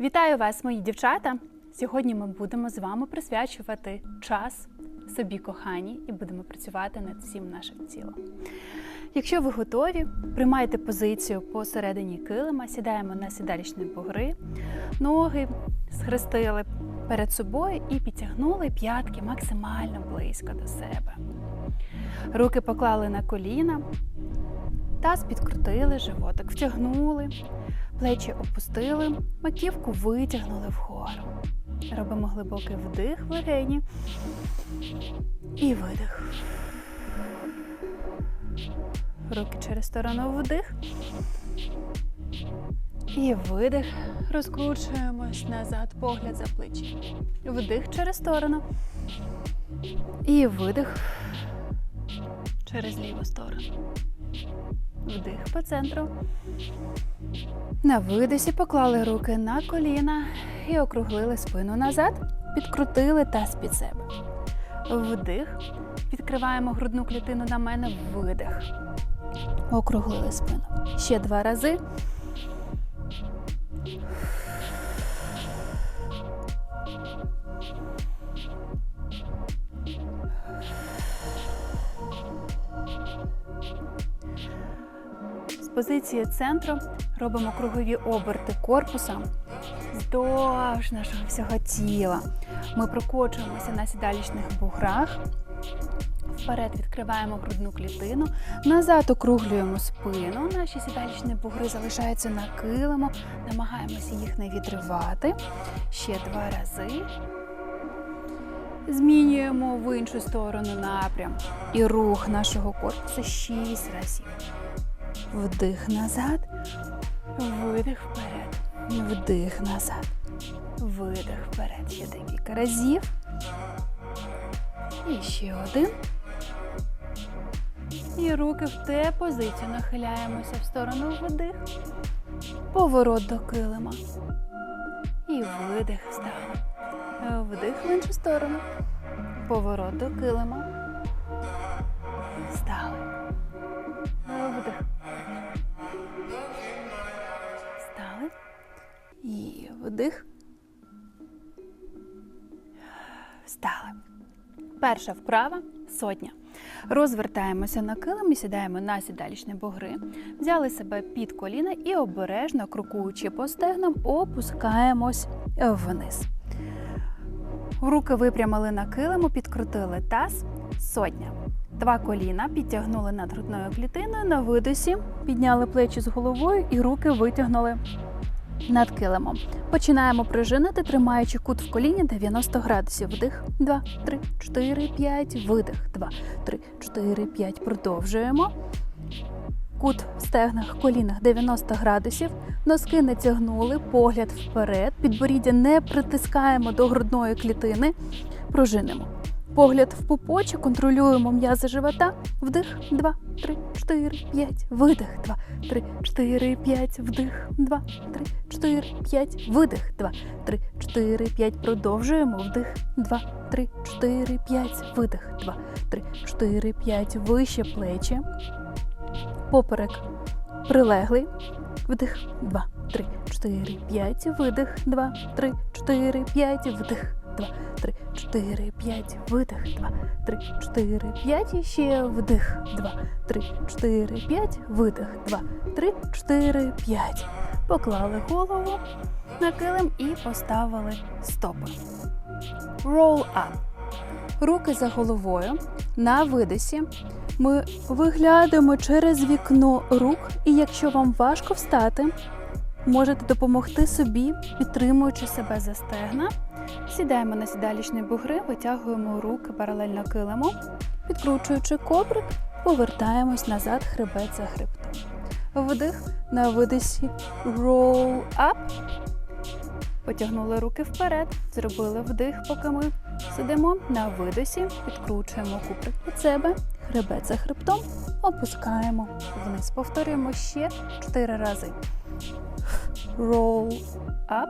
Вітаю вас, мої дівчата! Сьогодні ми будемо з вами присвячувати час собі коханій і будемо працювати над всім нашим тілом. Якщо ви готові, приймайте позицію посередині килима, сідаємо на сідалічні бугри, ноги схрестили перед собою і підтягнули п'ятки максимально близько до себе. Руки поклали на коліна, таз підкрутили, животик втягнули, плечі опустили, маківку витягнули вгору. Робимо глибокий вдих в легені і видих. Руки через сторону вдих. І видих. Розкручуємось назад, погляд за плечі. Вдих через сторону. І видих через ліву сторону. Вдих по центру. На видосі поклали руки на коліна і округлили спину назад, підкрутили таз під себе. Вдих. Відкриваємо грудну клітину на мене. Видих. Округлили спину. Ще два рази. Позиції центру робимо кругові оберти корпуса вздовж нашого всього тіла. Ми прокочуємося на сідалічних буграх. Вперед відкриваємо грудну клітину, назад округлюємо спину. Наші сідалічні бугри залишаються на килиму, намагаємося їх не відривати. Ще два рази. Змінюємо в іншу сторону напрям. І рух нашого корпусу шість разів. Вдих назад, видих вперед, вдих назад, видих вперед. Ще декілька разів. І ще один. І руки в те позицію нахиляємося в сторону вдих. Поворот до килима. І видих встали. Вдих в іншу сторону. Поворот до килима. І вдих. Встали. Перша вправа сотня. Розвертаємося на килим і сідаємо на сідалічні бугри. Взяли себе під коліна і обережно, крокуючи по стегнам, опускаємось вниз. Руки випрямили на килиму, підкрутили таз. Сотня. Два коліна підтягнули над грудною клітиною на видосі, підняли плечі з головою і руки витягнули над килимом. Починаємо прижинити, тримаючи кут в коліні 90 градусів. Вдих, 2, 3, 4, 5, видих, 2, 3, 4, 5. Продовжуємо. Кут в стегнах, колінах 90 градусів. Носки не тягнули, погляд вперед. Підборіддя не притискаємо до грудної клітини. Пружинимо. Погляд в пупочок, контролюємо м'язи живота. Вдих, 2, 3, 4, 5, видих, 2, 3, 4, 5, вдих, 2, 3, 4, 5, видих, 2, 3, 4, 5. Продовжуємо. Вдих, 2, 3, 4, 5, видих, 2, 3, 4, 5. Вище плечі. Поперек прилеглий. Вдих, 2, 3, 4, 5, видих, 2, 3, 4, 5, вдих. 2, 3, 4, 5, видих, 2, 3, 4, 5, і ще вдих, 2, 3, 4, 5, видих, 2, 3, 4, 5. Поклали голову на килим і поставили стопи. Roll up. Руки за головою. На видисі ми виглядаємо через вікно рук, і якщо вам важко встати, можете допомогти собі, підтримуючи себе за стегна. Сідаємо на сідалічні бугри, витягуємо руки паралельно килиму, підкручуючи коврик, повертаємось назад хребет за хребтом. Вдих на видисі roll up. Потягнули руки вперед, зробили вдих, поки ми сидимо. На видосі підкручуємо куприк під себе, хребет за хребтом, опускаємо вниз. Повторюємо ще 4 рази. Roll up.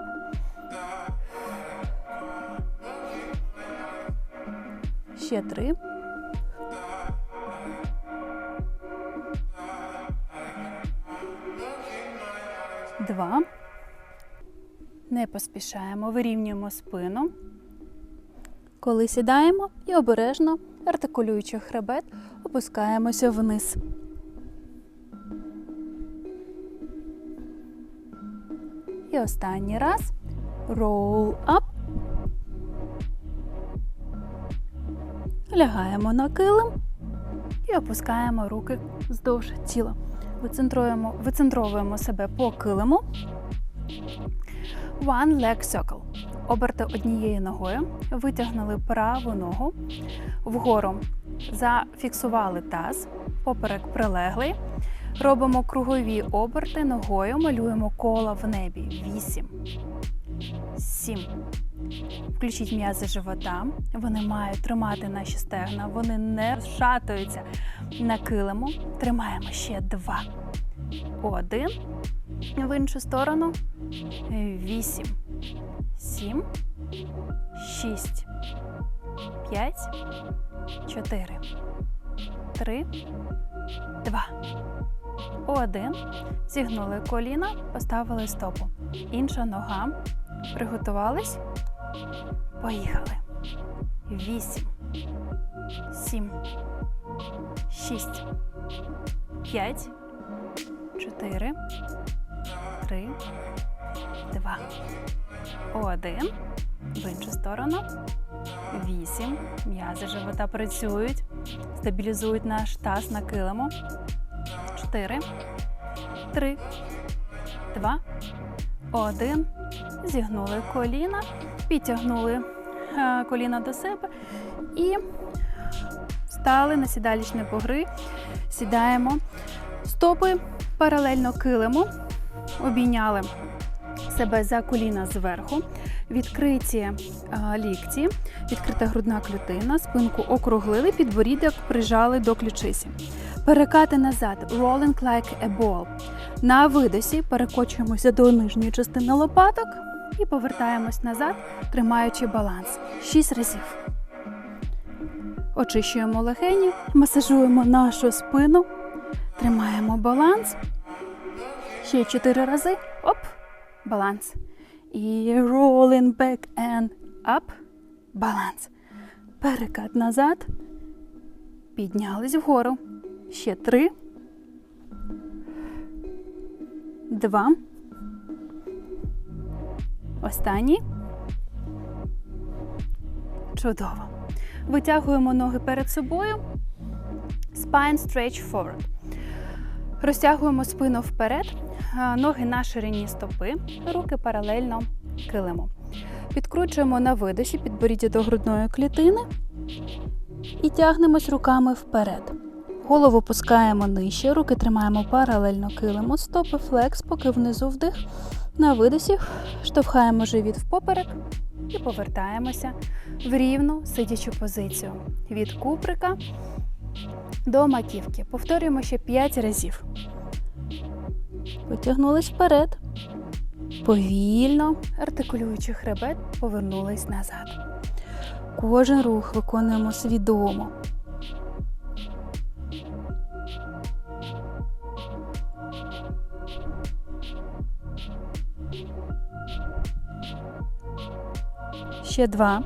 Ще три. Два. Не поспішаємо, вирівнюємо спину. Коли сідаємо і обережно, артикулюючи хребет, опускаємося вниз. І останній раз. Roll up. Лягаємо на килим і опускаємо руки вздовж тіла. Вицентруємо, вицентровуємо себе по килиму. One leg circle. Оберти однією ногою, витягнули праву ногу вгору, зафіксували таз, поперек прилеглий. Робимо кругові оберти ногою, малюємо кола в небі. Вісім. Сім. Включіть м'язи живота. Вони мають тримати наші стегна. Вони не шатаються на килиму. Тримаємо ще два. Один. В іншу сторону. Вісім. Сім. Шість. П'ять. Чотири. Три. Два. Один. Зігнули коліна, поставили стопу. Інша нога. Приготувались. Поїхали. Вісім. Сім. Шість. П'ять. Чотири. Три. Два. Один. В іншу сторону. Вісім. М'язи живота працюють. Стабілізують наш таз на килиму. Чотири. Три. Два. Один. Зігнули коліна. Підтягнули е, коліна до себе і стали на сідалічні погри. Сідаємо. Стопи паралельно килиму. Обійняли себе за коліна зверху, відкриті а, лікті, відкрита грудна клітина, спинку округлили, підборідок прижали до ключиці. Перекати назад, rolling like a ball. На видосі перекочуємося до нижньої частини лопаток і повертаємось назад, тримаючи баланс. Шість разів. Очищуємо легені, масажуємо нашу спину, тримаємо баланс. Ще чотири рази. Оп! Баланс. І rolling back and up. Баланс. Перекат назад. Піднялись вгору. Ще три. Два. Останній. Чудово. Витягуємо ноги перед собою. Spine stretch forward. Розтягуємо спину вперед, ноги на ширині стопи, руки паралельно килиму. Підкручуємо на видосі підборіддя до грудної клітини і тягнемось руками вперед. Голову пускаємо нижче, руки тримаємо паралельно килиму, стопи флекс, поки внизу вдих. На видосі штовхаємо живіт впоперек і повертаємося в рівну сидячу позицію. Від куприка до маківки. Повторюємо ще 5 разів. Потягнулись вперед. Повільно, артикулюючи хребет, повернулись назад. Кожен рух виконуємо свідомо. Ще два.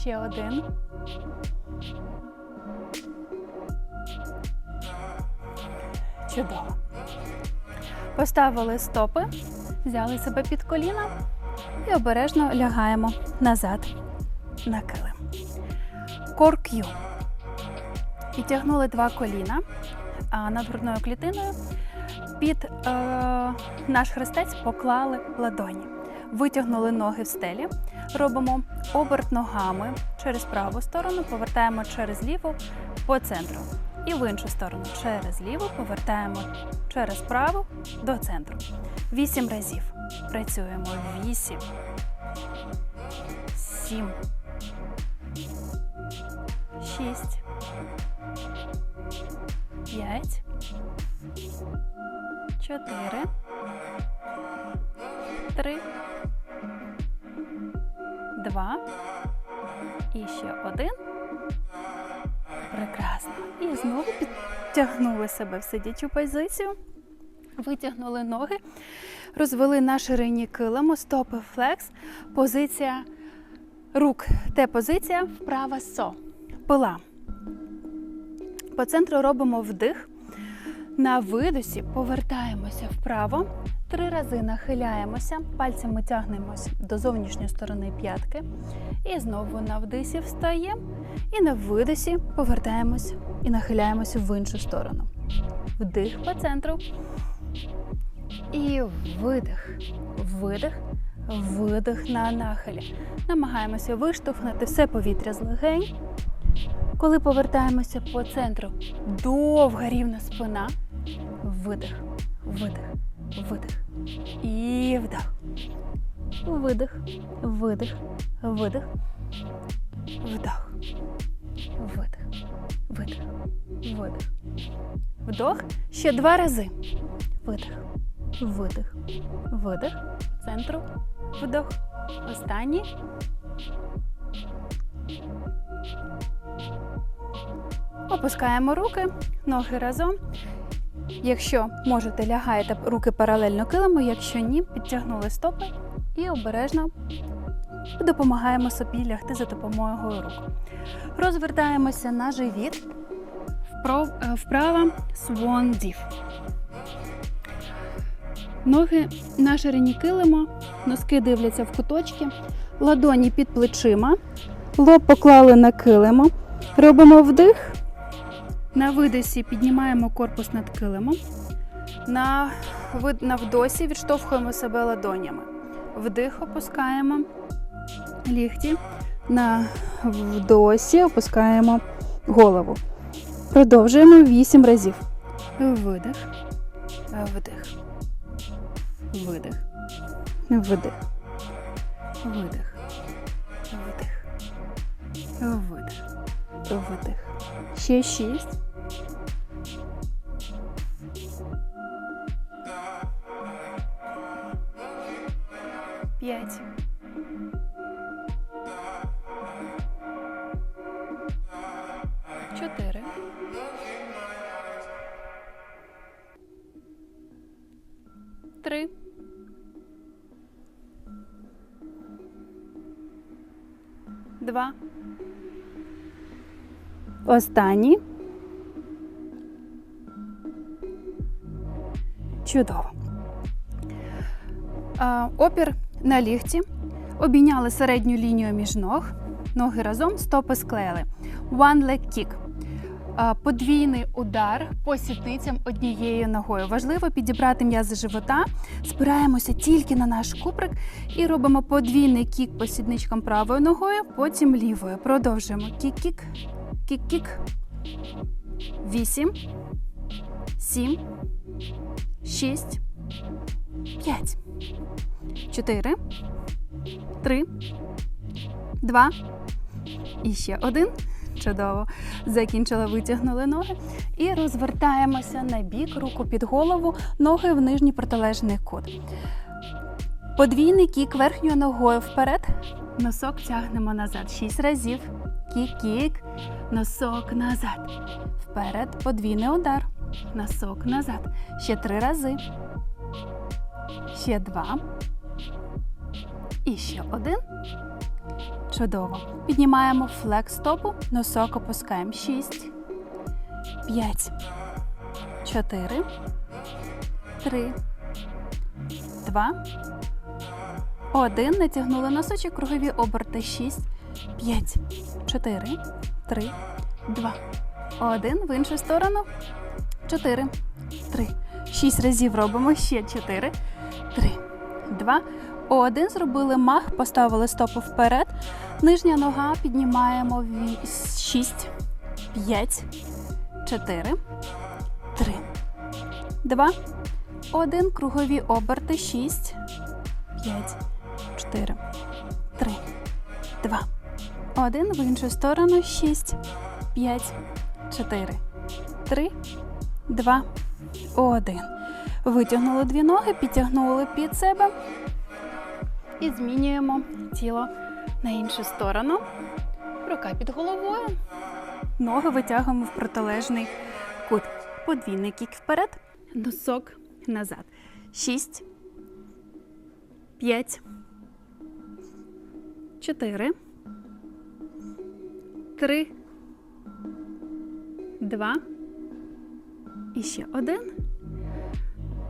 Ще один. Чудово. Поставили стопи, взяли себе під коліна і обережно лягаємо назад на килим. Корк'ю. Підтягнули два коліна над грудною клітиною. Під е, наш хрестець поклали ладоні. Витягнули ноги в стелі. Робимо оберт ногами через праву сторону, повертаємо через ліву по центру. І в іншу сторону через ліву повертаємо через праву до центру. Вісім разів. Працюємо. Вісім. Сім. Шість. П'ять. Чотири. Три. Два. І ще один. Прекрасно. І знову підтягнули себе в сидячу позицію. Витягнули ноги, розвели на ширині килиму, стопи флекс, позиція рук. Те позиція вправа со. Пила. По центру робимо вдих. На видосі повертаємося вправо. Три рази нахиляємося, пальцями тягнемося до зовнішньої сторони п'ятки. І знову на вдисі встаємо. І на видосі повертаємось і нахиляємося в іншу сторону. Вдих по центру. І видих. Видих. Видих на нахилі. Намагаємося виштовхнути все повітря з легень. Коли повертаємося по центру, довга рівна спина. Видих, видих, видих. І вдих. Видих, видих, видих. Вдох. Видих. Видих. Видих. Вдох. Ще два рази. Видих. Видих. Видих. Центру. Вдох. Останній. Опускаємо руки, ноги разом. Якщо можете, лягаєте руки паралельно килиму, якщо ні, підтягнули стопи і обережно допомагаємо собі лягти за допомогою рук. Розвертаємося на живіт. Вправо, Swan Div. Ноги на ширині килима, носки дивляться в куточки, ладоні під плечима, лоб поклали на килимо. Робимо вдих. На видосі піднімаємо корпус над килимом. На, на вдосі відштовхуємо себе ладонями. Вдих опускаємо лікті. На вдосі опускаємо голову. Продовжуємо 8 разів. Видих. Вдих. Видих. Вдих. Видих. Вдих. Видих. Ще шість. П'ять. Чотири. Три. Два. Останній. Чудово. Опір на лігті. Обійняли середню лінію між ног. Ноги разом, стопи склеїли. One leg kick. Подвійний удар по сідницям однією ногою. Важливо підібрати м'язи живота. Спираємося тільки на наш куприк і робимо подвійний кік по сідничкам правою ногою, потім лівою. Продовжуємо. Кік-кік, кік-кік. Вісім, сім, шість, п'ять, чотири, три, два. І ще один. Чудово. Закінчила, витягнули ноги. І розвертаємося на бік, руку під голову, ноги в нижній протилежний кут. Подвійний кік верхньою ногою вперед. Носок тягнемо назад. Шість разів. Кік-кік. Носок назад. Вперед. Подвійний удар. Носок назад. Ще три рази. Ще два. І ще один. Чудово. Піднімаємо флекс стопу, носок опускаємо. Шість, п'ять, чотири, три, два, один. Натягнули носочок, кругові оберти. Шість, п'ять, чотири, три, два, один. В іншу сторону. Чотири, три. Шість разів робимо. Ще чотири, три, два. Один зробили мах, поставили стопу вперед. Нижня нога піднімаємо 6, 5, 4, 3, 2, 1. Кругові оберти. 6, 5, 4, 3, 2, 1. В іншу сторону. 6, 5, 4, 3, 2, 1. Витягнули дві ноги, підтягнули під себе. І змінюємо тіло на іншу сторону. Рука під головою. Ноги витягуємо в протилежний кут. Подвійний кік вперед. Носок назад. Шість. П'ять. Чотири. Три. Два. І ще один.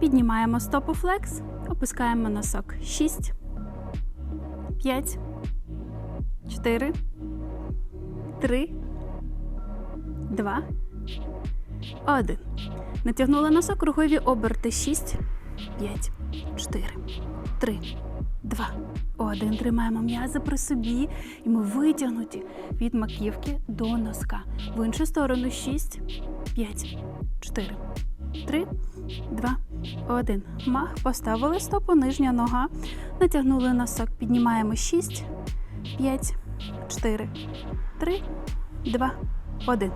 Піднімаємо стопу флекс, опускаємо носок. Шість. П'ять. Чотири. Три. Два. Один. Натягнули носок, кругові оберти. Шість. П'ять. Чотири. Три. Два. Один. Тримаємо м'язи при собі. І ми витягнуті від маківки до носка. В іншу сторону. Шість. П'ять. Чотири. Три. Два. Один. Мах. Поставили стопу, нижня нога. Натягнули носок. Піднімаємо шість. П'ять. Чотири. Три. Два. Один.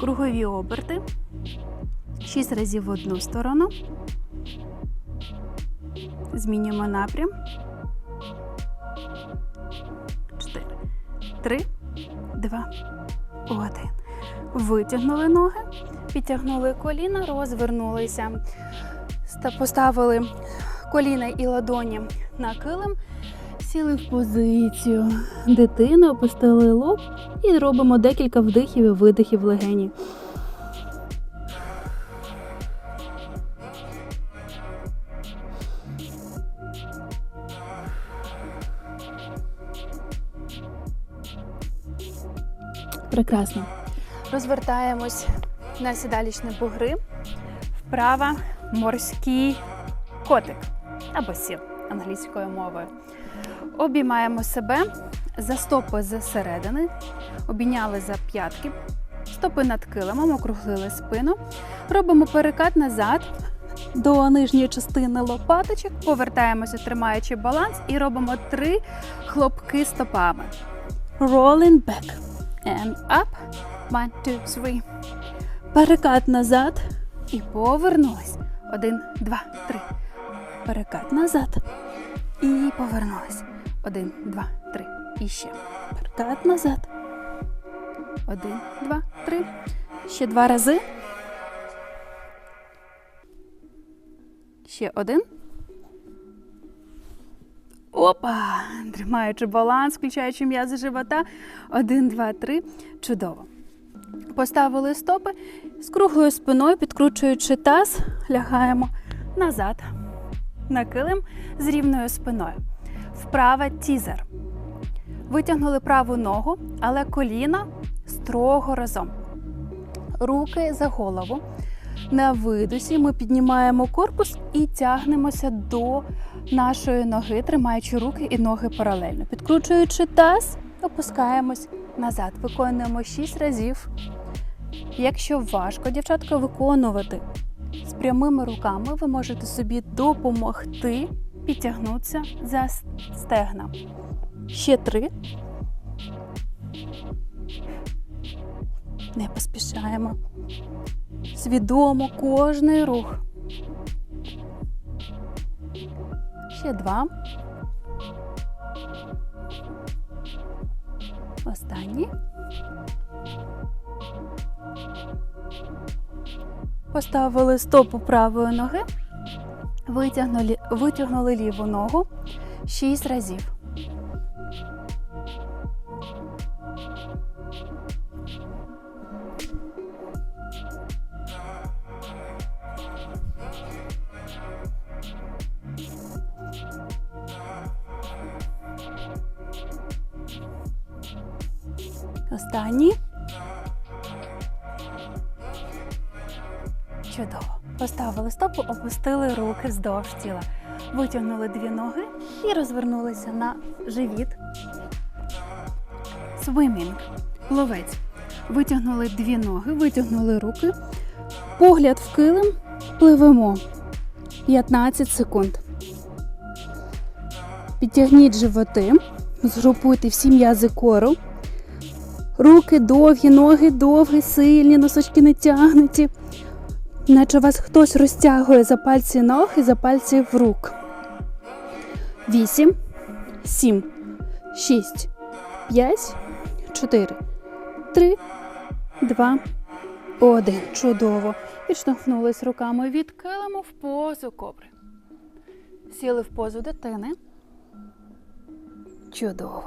Кругові оберти. Шість разів в одну сторону. Змінюємо напрям. Три. Два. Один. Витягнули ноги. Підтягнули коліна, розвернулися. Поставили коліна і ладоні на килим. Сіли в позицію Дитину опустили лоб і робимо декілька вдихів і видихів легені. Прекрасно. Розвертаємось на сідалічні бугри. Вправа морський котик або сіл англійською мовою. Обіймаємо себе за стопи зсередини, обійняли за п'ятки, стопи над килимом, округлили спину. Робимо перекат назад до нижньої частини лопаточок, повертаємося, тримаючи баланс, і робимо три хлопки стопами. Rolling back and up. One, two, three. Перекат назад і повернулись. Один, два, три. Перекат назад. І повернулись. Один, два, три. І ще. Перекат назад. Один, два, три. Ще два рази. Ще один. Опа! Тримаючи баланс, включаючи м'язи живота. Один, два, три. Чудово. Поставили стопи з круглою спиною, підкручуючи таз, лягаємо назад на килим з рівною спиною. Вправа тізер. Витягнули праву ногу, але коліна строго разом. Руки за голову. На видосі ми піднімаємо корпус і тягнемося до нашої ноги, тримаючи руки і ноги паралельно. Підкручуючи таз, опускаємось назад. Виконуємо 6 разів. Якщо важко, дівчатка, виконувати з прямими руками, ви можете собі допомогти підтягнутися за стегна. Ще три. Не поспішаємо. Свідомо кожний рух. Ще два. Останній. Поставили стопу правої ноги, витягнули, витягнули ліву ногу шість разів. Останній. Чудово. Поставили стопу, опустили руки вздовж тіла. Витягнули дві ноги і розвернулися на живіт. Свимінг. Пловець. Витягнули дві ноги, витягнули руки. Погляд в килим. Пливемо. 15 секунд. Підтягніть животи. Згрупуйте всі м'язи кору. Руки довгі, ноги довгі, сильні, носочки не тягнуті. Наче вас хтось розтягує за пальці ног і за пальці в рук. Вісім, сім, шість, п'ять, чотири, три, два, один. Чудово. Відштовхнулись руками від килиму в позу кобри. Сіли в позу дитини. Чудово.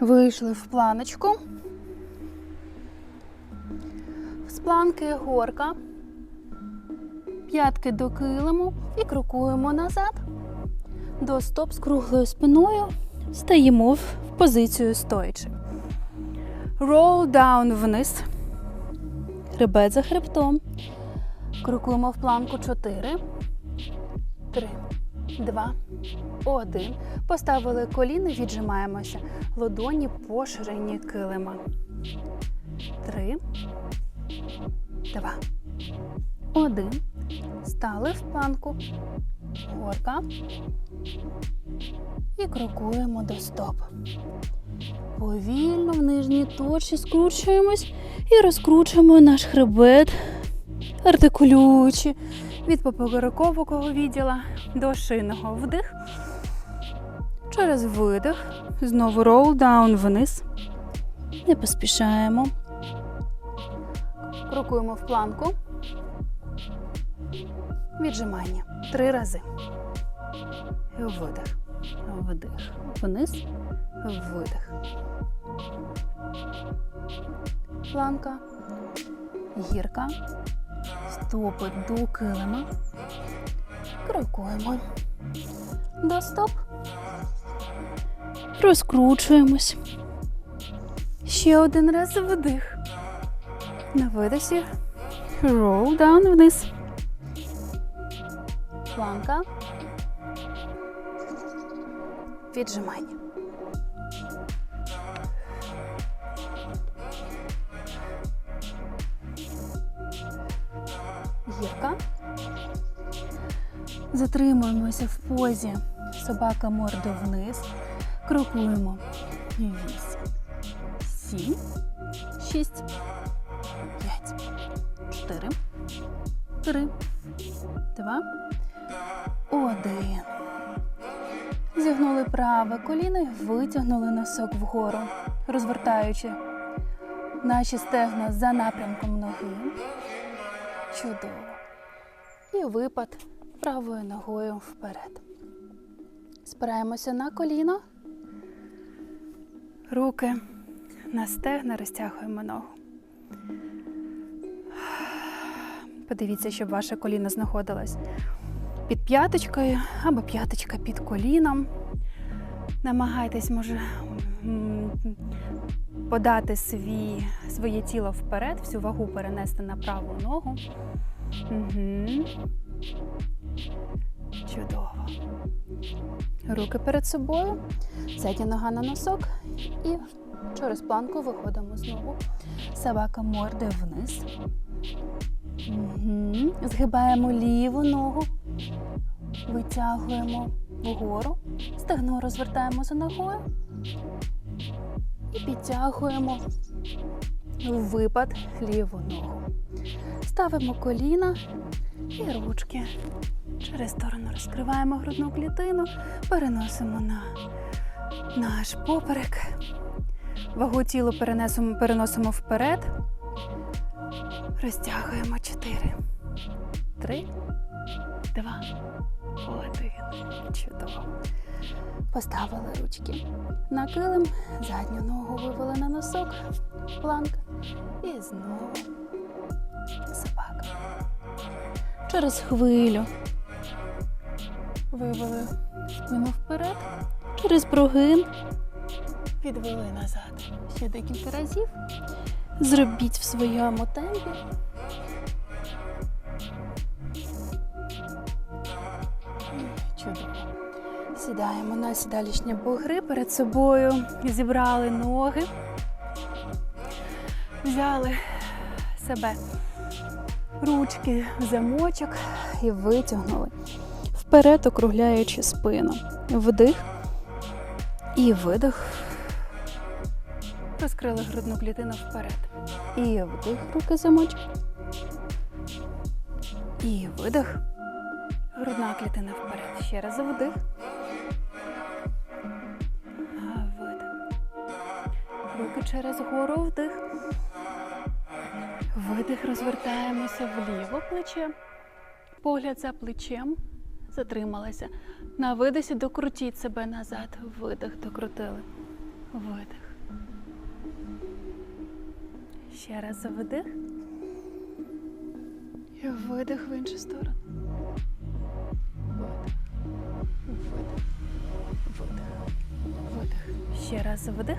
Вийшли в планочку. Планки горка. П'ятки до килиму і крокуємо назад. До стоп з круглою спиною. Стаємо в позицію стоячи. Roll down вниз. Хребет за хребтом. Крокуємо в планку 4, 3, 2, 1. Поставили коліна, віджимаємося. Ладоні по ширині килима. 3, 2, 1. Стали в планку. Горка. І крокуємо до стоп. Повільно в нижній точці скручуємось і розкручуємо наш хребет, артикулюючи від поперекового відділа до шийного вдих. Через видих. Знову down вниз. Не поспішаємо. Крокуємо в планку. Віджимання. Три рази. Видих. Вдих. Вниз. Видих. Планка. Гірка. Стопи до килима. Крокуємо. До стоп. Розкручуємось. Ще один раз вдих. На видосі. Roll down вниз. Планка. Віджимання. Гірка. Затримуємося в позі. Собака морда вниз. Крокуємо. Вісім. Сім. Шість. Чотири. Три. Два. Один. Зігнули праве коліно і витягнули носок вгору, розвертаючи наші стегна за напрямком ноги. Чудово. І випад правою ногою вперед. Спираємося на коліно. Руки на стегна розтягуємо ногу. Подивіться, щоб ваше коліно знаходилось під п'яточкою або п'яточка під коліном. Намагайтесь, може, подати свій, своє тіло вперед, всю вагу перенести на праву ногу. Угу. Чудово. Руки перед собою, задня нога на носок і через планку виходимо знову. Собака морде вниз. Угу. Згибаємо ліву ногу, витягуємо вгору, стегно розвертаємо за ногою і підтягуємо в випад ліву ногу. Ставимо коліна і ручки. Через сторону розкриваємо грудну клітину, переносимо на наш поперек. Вагу тілу перенесемо, переносимо вперед. Розтягуємо 4, 3, 2, 1. Чудово. Поставили ручки на килим, задню ногу вивели на носок, планка і знову собака. Через хвилю вивели спину вперед, через прогин підвели назад. Ще декілька разів. Зробіть в своєму темпі. Сідаємо на сідалічні бугри перед собою. Зібрали ноги. Взяли себе ручки в замочок і витягнули. Вперед округляючи спину. Вдих і видих. Розкрили грудну клітину вперед. І вдих, руки замочок. І видих. Грудна клітина вперед. Ще раз вдих. Видих. Руки через гору вдих. видих, розвертаємося вліво плече. Погляд за плечем. Затрималася. На видисі докрутіть себе назад. Видих, докрутили. Видих. Ще раз вдих. І видих в іншу сторону. Видих. Видих. Видих. Видих. Ще раз вдих.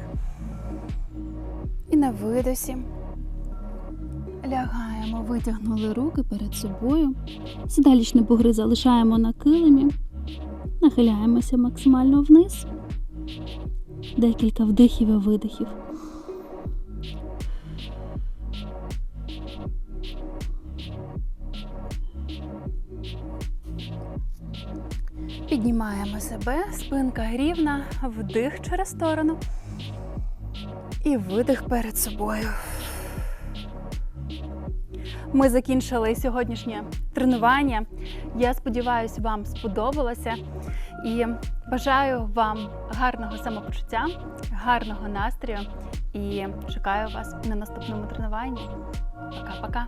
І на видосі. Лягаємо, витягнули руки перед собою. Сідалічні бугри залишаємо на килимі. Нахиляємося максимально вниз. Декілька вдихів і видихів. Піднімаємо себе, спинка рівна, вдих через сторону. І видих перед собою. Ми закінчили сьогоднішнє тренування. Я сподіваюся, вам сподобалося і бажаю вам гарного самопочуття, гарного настрою і чекаю вас на наступному тренуванні. Пока-пока!